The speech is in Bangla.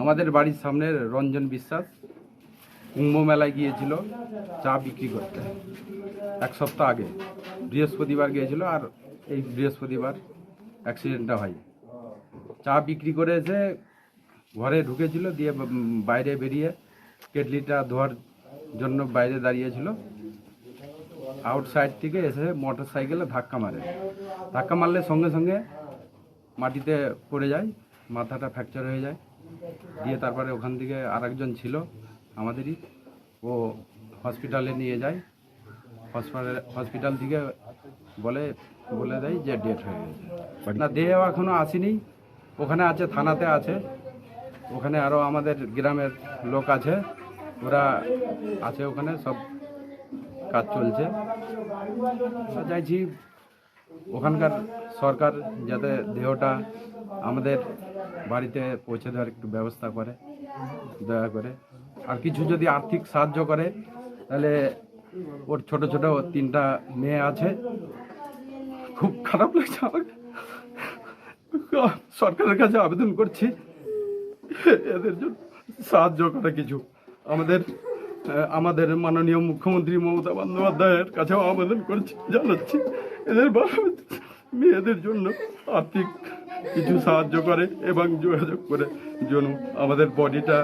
আমাদের বাড়ির সামনে রঞ্জন বিশ্বাস কুম্ভ মেলায় গিয়েছিল চা বিক্রি করতে, এক সপ্তাহ আগে। বৃহস্পতিবার গিয়েছিল আর এই বৃহস্পতিবার অ্যাক্সিডেন্টটা হয়। চা বিক্রি করে এসে ঘরে ঢুকেছিল, দিয়ে বাইরে বেরিয়ে কেটলিটা ধোয়ার জন্য বাইরে দাঁড়িয়েছিল। আউটসাইড থেকে এসে মোটর সাইকেলে ধাক্কা মারে। ধাক্কা মারলে সঙ্গে সঙ্গে মাটিতে পড়ে যায়, মাথাটা ফ্র্যাকচার হয়ে যায়। দিয়ে তারপরে ওখান থেকে আরেকজন ছিল আমাদেরই ও হসপিটালে নিয়ে যায়। হসপিটালে হসপিটাল থেকে বলে বলে দেয় যে ডেট হয়ে গেছে। না দেহ এখনও আসেনি। ওখানে আছে থানাতে আছে। ওখানে আরও আমাদের গ্রামের লোক আছে। ওরা আছে ওখানে সব কাজ চলছে। চাইছি ওখানকার সরকার যাতে দেহটা আমাদের বাড়িতে পৌঁছে দেওয়ার একটু ব্যবস্থা করে, দয়া করে। আর কিছু যদি আর্থিক সাহায্য করে, তাহলে ওর ছোট ছোট তিনটা মেয়ে আছে। খুব খারাপ লাগছে আমাকে সরকারের কাছে আবেদন করছি। এদের জন্য সাহায্য করে কিছু। আমাদের আমাদের মাননীয় মুখ্যমন্ত্রী মমতা বন্দ্যোপাধ্যায়ের কাছেও আবেদন করছি, জানাচ্ছি। এদের মেয়েদের জন্য আর্থিক কিছু সাহায্য করে এবং যোগাযোগ করে জন্য আমাদের বডিটা